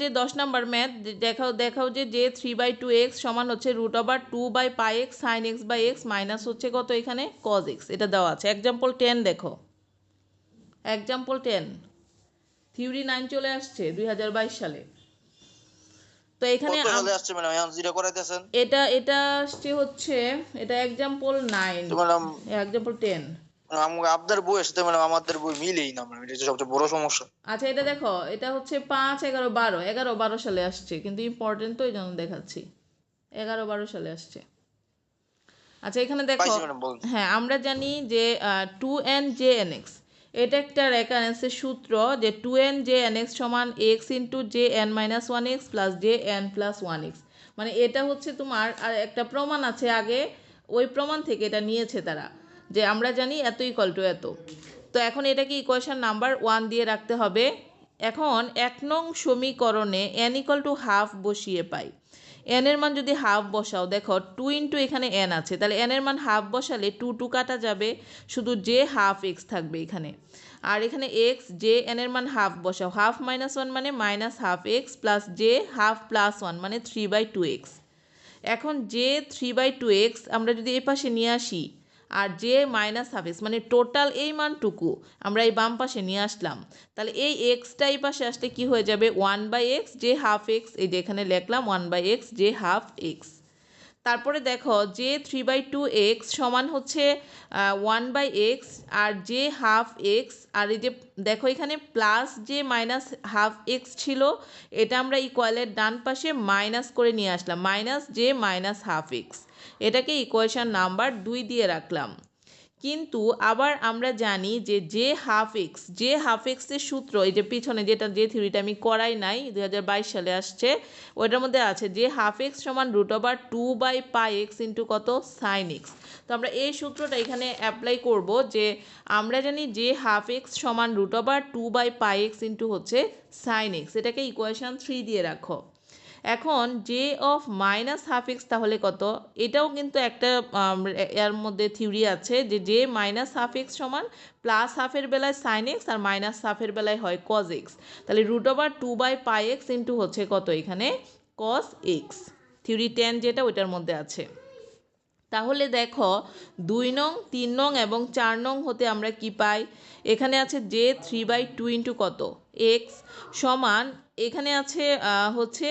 যে দশ number math দেখাও দেখাও যে যে থ্রি বাই টু এক্স সমান হচ্ছে root over two by pi x sine x by x minus হচ্ছে কত এখানে? কজ এক্স এটা দেওয়া আছে। এক্সাম্পল টেন দেখো। এক্সাম্পল টেন থিওরি নাইন চলে আসছে দুই হাজার বাইশ সালে। তো এখানে এটা এটা আসছে হচ্ছে এটা এক্সাম্পল নাইন এক্সাম্পল টেন আপনার বইয়ের সাথে ম্যাডাম আমাদের বই মিলেই না ম্যাডাম এটা সবচেয়ে বড় সমস্যা। আচ্ছা এটা দেখো এটা হচ্ছে পাঁচ এগারো বারো এগারো বারো সালে আসছে কিন্তু ইম্পর্টেন্ট তো এই জন্য দেখাচ্ছি। এগারো বারো সালে আসছে। আচ্ছা এখানে দেখো হ্যাঁ আমরা জানি যে two n J n x এটা একটা রেকারেন্সের সূত্র যে two n J n x সমান x into J n minus one x plus J n plus one x মানে এটা হচ্ছে তোমার আর একটা প্রমাণ আছে আগে ওই প্রমাণ থেকে এটা নিয়েছে তারা। যে আমরা জানি এত ইকুয়াল টু এত। তো এখন এটাকে ইকুয়েশন নাম্বার ওয়ান দিয়ে রাখতে হবে। এখন এক নং সমীকরণে এন ইকুয়াল টু হাফ বসিয়ে পাই। এন এর মান যদি হাফ বসাও, দেখো টু ইন্টু এখানে এন আছে, তাহলে এন এর মান হাফ বসালে টু টু কাটা যাবে, শুধু জে হাফ এক্স থাকবে এখানে। আর এখানে এক্স জে এন এর মান হাফ বসাও। হাফ মাইনাস ওয়ান মানে minus half x plus J half plus one মানে থ্রি বাই টু এক্স এখন যে থ্রি বাই টু এক্স আমরা যদি এই পাশে নিয়ে আসি আর যে মাইনাস হাফ এক্স মানে টোটাল এই মানটুকু আমরা এই বাম পাশে নিয়ে আসলাম। তাহলে এই এক্সটা এই পাশে আসলে কী হয়ে যাবে? ওয়ান বাই এক্স যে হাফ এক্স এই যে এখানে লিখলাম ওয়ান বাই এক্স যে হাফ এক্স তারপরে দেখো যে থ্রি বাই টু এক্স সমান হচ্ছে ওয়ান বাই এক্স আর যে হাফ এক্স আর এই যে দেখো এখানে প্লাস যে মাইনাস হাফ এক্স ছিল, এটা আমরা ইকুয়ালের ডান পাশে মাইনাস করে নিয়ে আসলাম মাইনাস যে মাইনাস হাফ এক্স এটাকে ইকোয়েশান নাম্বার দুই দিয়ে রাখলাম। কিন্তু আবার আমরা জানি যে যে হাফ এক্স যে হাফ এক্সের সূত্র, এই যে পিছনে যেটা, যে থিওরিটা আমি করাই নাই দু হাজার বাইশ সালে আসছে, ওইটার মধ্যে আছে যে হাফ এক্স সমান root over two by pi x into কত? সাইন এক্স তো আমরা এই সূত্রটা এখানে অ্যাপ্লাই করব যে আমরা জানি যে হাফ এক্স সমান root over two by pi x into হচ্ছে সাইন এক্স এটাকে ইকুয়েশন থ্রি দিয়ে রাখো। এখন J of minus half x তাহলে কত? এটাও কিন্তু একটা এর মধ্যে থিওরি আছে যে জে মাইনাস হাফ এক্স সমান প্লাস হাফের বেলায় সাইন এক্স আর মাইনাস হাফের বেলায় হয় কজ এক্স তাহলে root over two by pi x into হচ্ছে কত এখানে? কজ এক্স থিওরি টেন যেটা ওইটার মধ্যে আছে। তাহলে দেখো, দুই নং, তিন নং এবং চার নং হতে আমরা কি পাই? এখানে আছে J three by two into কত? এক্স সমান, এখানে আছে হচ্ছে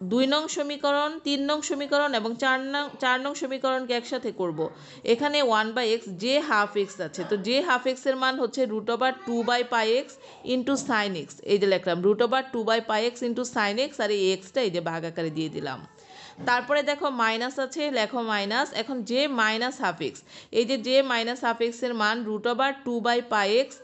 দুই নং সমীকরণ, তিন নং সমীকরণ এবং চার নং চার নং সমীকরণকে একসাথে করব। এখানে ওয়ান বাই এক্স যে হাফ এক্স আছে। তো যে হাফ এক্সের মান হচ্ছে root over two by pi x into sine x এই যে লিখলাম root over two by pi x into sine x আর এই এক্সটা এই যে ভাগ আকারে দিয়ে দিলাম। তারপরে দেখো মাইনাস আছে, লেখো মাইনাস। এখন যে মাইনাস হাফ এক্স এই যে যে মাইনাস হাফ এক্সের মান root over two by pi x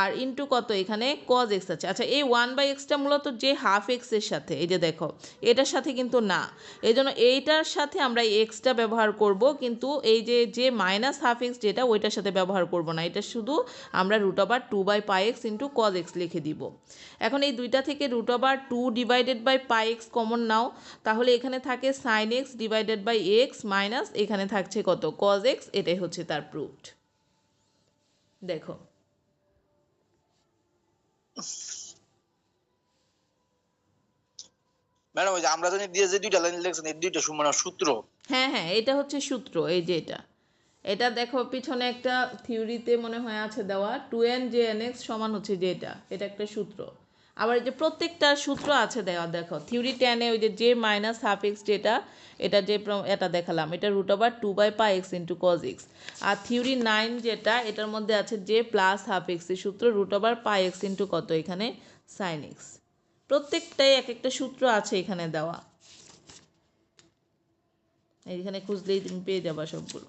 R into কত এখানে? কজ এক্স আছে। আচ্ছা এই ওয়ান বাই এক্সটা মূলত যে হাফ এক্সের সাথে, এই যে দেখো, এটার সাথে কিন্তু না। এই জন্য এইটার সাথে আমরা এই এক্সটা ব্যবহার করব, কিন্তু এই যে যে মাইনাস হাফ এক্স যেটা, ওইটার সাথে ব্যবহার করব না। এটা শুধু আমরা root over two by pi x into cos x লিখে দিব। এখন এই দুইটা থেকে root over two divided by pi x common নাও। তাহলে এখানে থাকে sine x divided by x minus এখানে থাকছে কত? কজ এক্স এটাই হচ্ছে তার প্রুফড দেখো। ম্যাডাম ওই যে আমরা জানি দিয়ে যে দুইটা লাইন লিখছেন এই দুইটা সু- মানে সূত্র। হ্যাঁ হ্যাঁ এটা হচ্ছে সূত্র এই যে এটা। এটা দেখো পিছনে একটা থিওরিতে মনে হয় আছে দেওয়া two n j n x সমান হচ্ছে যে এটা। এটা একটা সূত্র। আবার এই যে প্রত্যেকটা সূত্র আছে দেওয়া, দেখো থিওরি টেনে ওই যে জে মাইনাস হাফ এক্স যেটা, এটা যে এটা দেখালাম, এটা root over two by pi x into cos x R theory nine যেটা, এটার মধ্যে আছে যে প্লাস হাফ এক্সের সূত্র root over pi x into কত এখানে? সাইন এক্স প্রত্যেকটাই এক একটা সূত্র আছে এখানে দেওয়া। এইখানে খুঁজলেই তুমি পেয়ে যাবা সবগুলো।